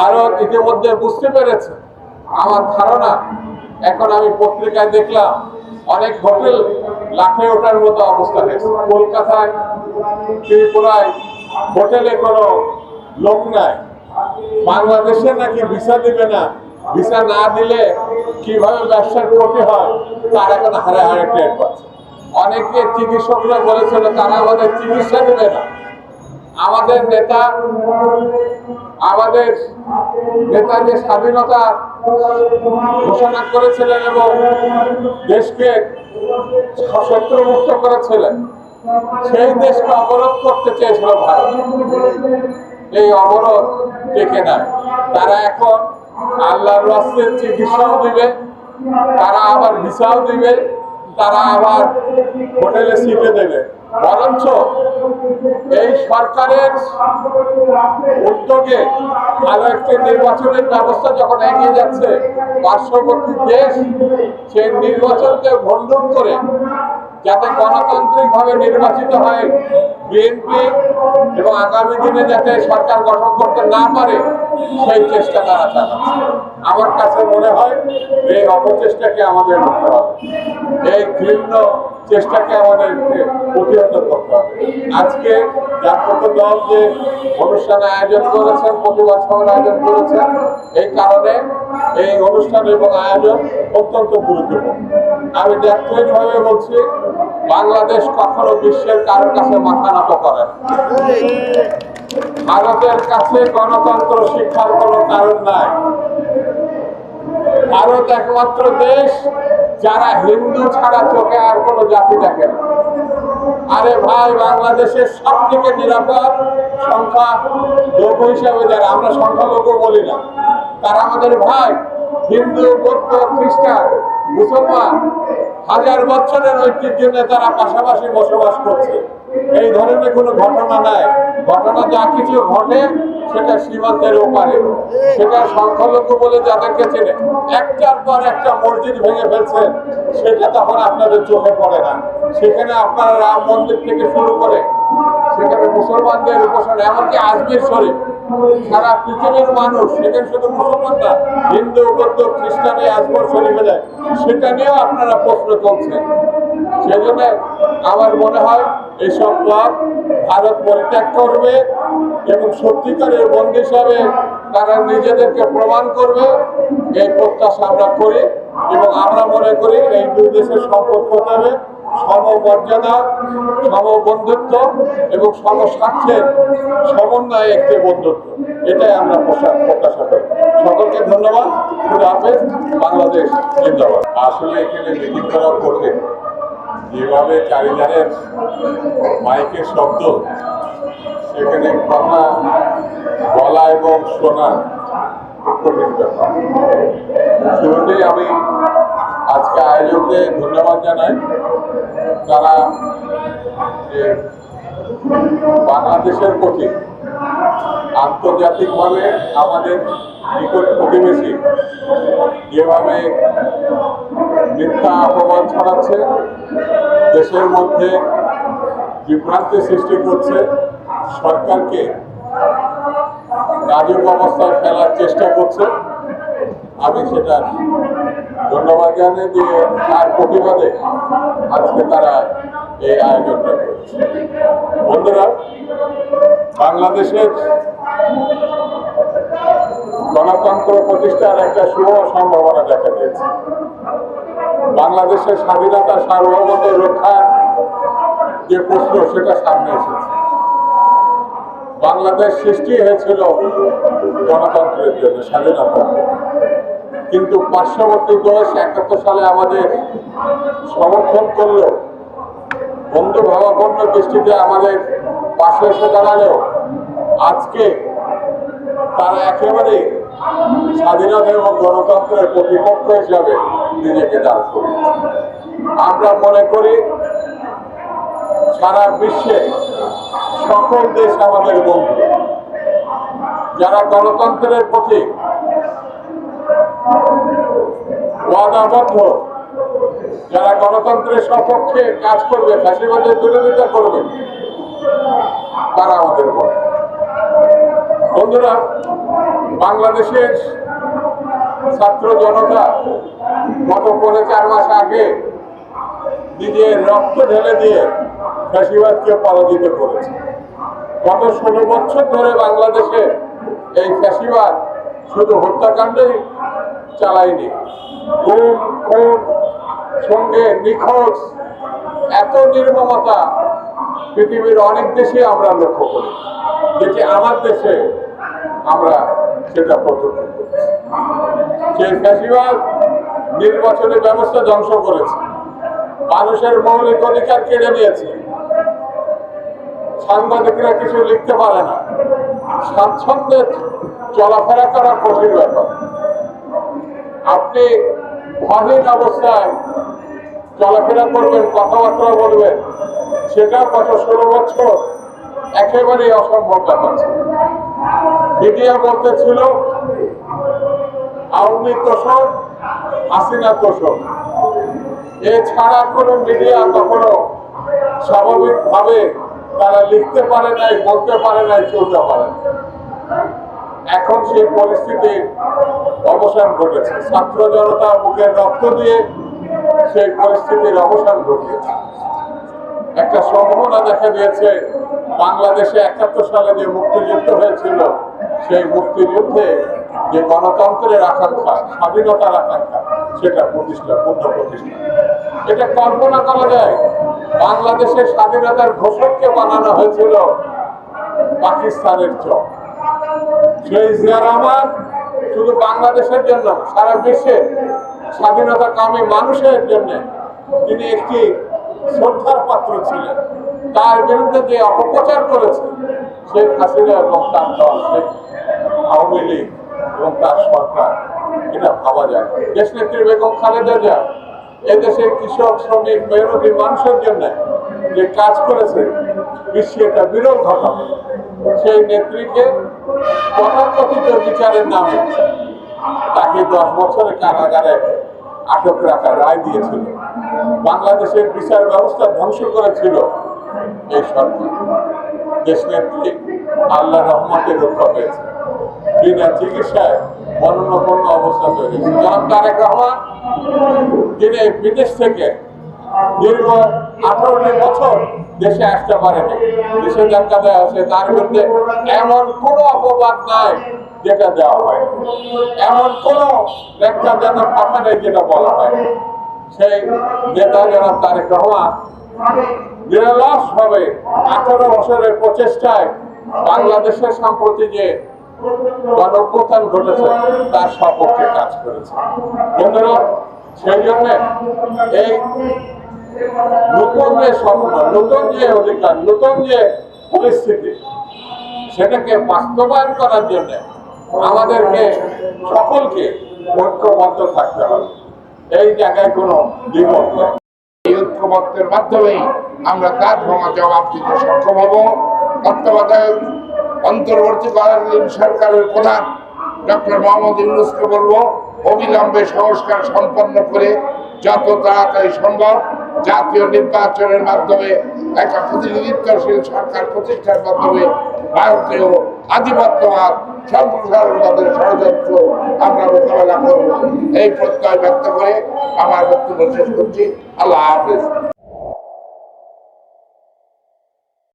ভারত ইতিমধ্যে বুঝতে পেরেছে আমার ধারণা, এখন আমি পত্রিকায় দেখলাম, অনেক হোটেল লাঠে ওঠার মতো অবস্থা হয়েছে। কলকাতায়, ত্রিপুরায়, হোটেলে কোনো লোক নাই। বাংলাদেশে নাকি ভিসা দিবে না। ভিসা না দিলে কীভাবে ব্যবসার ক্ষতি হয়, তার এখন হারে হারে টের পাচ্ছে। অনেকে চিকিৎসকরা বলেছিল তারা আমাদের চিকিৎসা দেবে না। আমাদের নেতা আমাদের নেতা যে স্বাধীনতা ঘোষণা করেছিলেন এবং দেশকে শত্রুমুক্ত করেছিলেন, সেই দেশকে অবরোধ করতে চেয়েছিল ভারত। এই অবরোধ টেকে না। তারা এখন আল্লাহর রাস্তের চিকিৎসাও দিবে, তারা আবার ভিসাও দিবে। তারা আবার হোটেলে সিটে দেবে। বরঞ্চ এই সরকারের উদ্যোগে আরও একটি নির্বাচনের ব্যবস্থা যখন এগিয়ে যাচ্ছে, পার্শ্ববর্তী দেশ সেই নির্বাচনকে ভণ্ডন করে যাতে গণতান্ত্রিক ভাবে নির্বাচিত হয় বিএনপি এবং আগামী দিনে যাতে সরকার গঠন করতে না পারে, সেই চেষ্টা তারা চালাচ্ছে। আমার কাছে মনে হয় এই অপচেষ্টাকে আমাদের করতে হবে। এই ঘৃণ্য চেষ্টাকে আমাদেরকে প্রতিহত করতে হবে। আজকে জাগ্রত দল যে অনুষ্ঠান আয়োজন করেছেন প্রতিবাদ সভার আয়োজন করেছেন এই কারণে এই অনুষ্ঠান এবং আয়োজন অত্যন্ত গুরুত্বপূর্ণ। আমি ভাবে বলছি, বাংলাদেশ কখনো বিশ্বের কারোর কাছে মাথা নত করে। ভারতের কাছে গণতন্ত্র শিক্ষার কোনো কারণ নাই। ভারত একমাত্র দেশ যারা হিন্দু ছাড়া চোখে আর কোনো জাতি দেখে না। আরে ভাই, বাংলাদেশের সব থেকে নিরাপদ সংখ্যা লঘু হিসাবে যারা, আমরা সংখ্যালঘু বলি না। তারা আমাদের ভাই, হিন্দু, বৌদ্ধ, খ্রিস্টান। মুসলমান, হাজার বছরের ঐতিহ্য নিয়ে তারা পাশাপাশি বসবাস করছে। এই ধরনের কোনো ঘটনা নাই। ঘটনা যা কিছু ঘটে, সেটা সীমান্তের ওপারে। সেটা সংখ্যালঘু বলে যাদেরকে চেনে, একটার পর একটা মসজিদ ভেঙে ফেলছেন সেটা তখন আপনাদের চোখে পড়ে না। সেখানে আপনারা রাম মন্দির থেকে শুরু করে, সেখানে মুসলমানদের উপাসনা এমনকি আজমির শরীফ সারা পৃথিবীর মানুষ সেখানে শুধু মুসলমান না হিন্দু, বৌদ্ধ, খ্রিস্টানে আজমর শরীফে যায়, সেটা নিয়েও আপনারা প্রশ্ন তুলছেন। সেজন্য আমার মনে হয় এইসব পথ ভারত পরিত্যাগ করবে এবং সত্যিকারের বন্ধু হিসাবে তারা নিজেদেরকে প্রমাণ করবে, এই প্রত্যাশা আমরা করি এবং আমরা মনে করি এই দুই দেশের সম্পর্ক হবে। সমমর্যাদা, সমবন্ধুত্ব এবং সমস্বার্থের সমন্বয়ে একটি বন্ধুত্ব। এটাই আমরা প্রত্যাশা করি। সকলকে ধন্যবাদ। খুদা হাফেজ। বাংলাদেশ জিন্দাবাদ। আসলে এখানে মিটিং করা কঠিন যেভাবে চারিধারের মাইকের শব্দ, সেখানে কথা বলা এবং শোনা কঠিন ব্যাপার। শুরুতেই আমি আজকে আয়োজকদের ধন্যবাদ জানাই। তারা যে বাংলাদেশের প্রতি আন্তর্জাতিকভাবে আমাদের নিকট প্রতিবেশী যেভাবে মিথ্যা অপমান ছড়াচ্ছে, দেশের মধ্যে বিভ্রান্তি সৃষ্টি করছে, সরকারকে নাজুক অবস্থায় ফেলার চেষ্টা করছে। আমি সেটা ধন্যবাদ জানাই যে তার প্রতিবাদে আজকে তারা এই আয়োজনটা করেছে। বন্ধুরা, বাংলাদেশের গণতন্ত্র প্রতিষ্ঠার একটা শুভ সম্ভাবনা দেখা দিয়েছে। বাংলাদেশের স্বাধীনতা সার্বভৌমত্ব রক্ষার যে প্রশ্ন, সেটা সামনে এসেছে। বাংলাদেশ সৃষ্টি হয়েছিল গণতন্ত্রের জন্য স্বাধীনতা কিন্তু পার্শ্ববর্তী দেশ একাত্তর সালে আমাদের সমর্থন করল বন্ধু ভাবাপন্ন দৃষ্টিতে আমাদের পাশে এসে দাঁড়ালেও, আজকে তারা একেবারে স্বাধীনতা এবং গণতন্ত্রের প্রতিপক্ষ হিসাবে নিজেকে দাঁড় করেছে আমরা মনে করি, সারা বিশ্বে সকল দেশ আমাদের বন্ধু। যারা গণতন্ত্রের প্রতি ওয়াদাবদ্ধ যারা গণতন্ত্রের সপক্ষে কাজ করবে ফাঁসিবাদের বিরোধিতা করবে, তারা আমাদের বন্ধু বন্ধুরা, বাংলাদেশের ছাত্র জনতা গত পরে চার মাস আগে নিজের রক্ত ঢেলে দিয়ে ফ্যাসিবাদকে পরাজিত করেছে। গত ষোলো বছর ধরে বাংলাদেশে এই ফ্যাসিবাদ শুধু হত্যাকাণ্ডই চালায়নি গুম খুন সঙ্গে নিখোঁজ। এত নির্মমতা পৃথিবীর অনেক দেশে আমরা লক্ষ্য করি। যেটি আমার দেশে আমরা সেটা প্রত্যক্ষ করছি সেই ফ্যাসিবাদ নির্বাচনী ব্যবস্থা ধ্বংস করেছে, মানুষের মৌলিক অধিকার কেড়ে নিয়েছে। সাংবাদিকরা কিছু লিখতে পারে না। স্বাচ্ছন্দ্যে চলাফেরা করা কঠিন ব্যাপার। আপনি স্বাধীন অবস্থায় চলাফেরা করবেন, কথাবার্তা বলবেন সেটা গত ষোলো বছর একেবারেই অসম্ভব ব্যাপার মিডিয়া বলতে ছিল আওয়ামী তোষক, হাসিনা তোষক এছাড়া কোনো মিডিয়া কখনো স্বাভাবিকভাবে তারা লিখতে পারে নাই, বলতে পারে নাই, চলতে পারে। এখন সেই পরিস্থিতির অবসান ঘটেছে ছাত্র জনতা মুখের রক্ত দিয়ে সেই পরিস্থিতির অবসান ঘটিয়েছে। একটা সম্ভাবনা দেখা দিয়েছে, বাংলাদেশে একাত্তর সালে যে মুক্তিযুদ্ধ হয়েছিল, সেই মুক্তিযুদ্ধে যে গণতন্ত্রের আকাঙ্ক্ষা, স্বাধীনতার আকাঙ্ক্ষা, সেটা প্রতিষ্ঠা, পূর্ণ প্রতিষ্ঠা। এটা কল্পনা করা যায়, বাংলাদেশের স্বাধীনতার ঘোষককে বানানো হয়েছিল পাকিস্তানের চক সেই জিয়া রহমান শুধু বাংলাদেশের জন্য, সারা বিশ্বে স্বাধীনতা কামী মানুষের জন্য তিনি একটি শ্রদ্ধার পাত্র ছিলেন। তার বিরুদ্ধে যে অপপ্রচার করেছে, শেখ হাসিনা এবং তার দল, শেখ আওয়ামী লীগ এবং তার সরকার, এটা ভাবা যায়। দেশ নেত্রী বেগম খালেদা জিয়া এদেশের কৃষক, শ্রমিক মেহনতি মানুষের জন্য যে কাজ করেছে, বিশ্বে এটা বিরল ঘটনা। সেই নেত্রীকে তথাকথিত বিচারের নামে তাকে দশ বছরের কারাগারে আটক রাখার রায় দিয়েছিল। বাংলাদেশের বিচার ব্যবস্থা ধ্বংস করেছিল এই সরকার। দেশ নেত্রী আল্লাহ রহমতে রক্ষা পেয়েছে বিনা চিকিৎসায় মরণপন্ন অবস্থা তৈরি জনাব তারেক রহমান তিনি বিদেশ থেকে দীর্ঘ আঠারোটি বছর দেশে আসতে পারেনি দেশে ধাক্কা দেওয়া আছে তার বিরুদ্ধে এমন কোনো অপবাদ নাই যেটা দেওয়া হয় এমন কোনো লেখাজনক কথা নেই যেটা বলা হয় সেই নেতা জনাব তারেক রহমান নিরলস ভাবে আঠারো বছরের প্রচেষ্টায় বাংলাদেশের সম্প্রতি যে গণঅভ্যুত্থান ঘটেছে, তার সপক্ষে কাজ করেছে। বন্ধুরা, সেই জন্য এই নতুন যে নতুন যে অধিকার, নতুন যে পরিস্থিতি, সেটাকে বাস্তবায়ন করার জন্য আমাদেরকে সকলকে ঐক্যবদ্ধ থাকতে হবে। এই জায়গায় কোনো নেই। এই ঐক্যমত্যের মাধ্যমেই আমরা তার ক্ষমা জবাব দিতে সক্ষম হব। তত্ত্বাবধায়ক, অন্তর্বর্তীকালীন সরকারের প্রধান ডক্টর মোহাম্মদ ইউনুসকে বলব, অবিলম্বে সংস্কার সম্পন্ন করে যত তাড়াতাড়ি সম্ভব জাতীয় নির্বাচনের মাধ্যমে একটা প্রতিনিধিত্বশীল সরকার প্রতিষ্ঠার মাধ্যমে ভারতীয় আধিপত্যবাদ সম্প্রসারণবাদের ষড়যন্ত্র আমরা মোকাবেলা করব। এই প্রত্যয় ব্যক্ত করে আমার বক্তব্য শেষ করছি। আল্লাহ হাফেজ।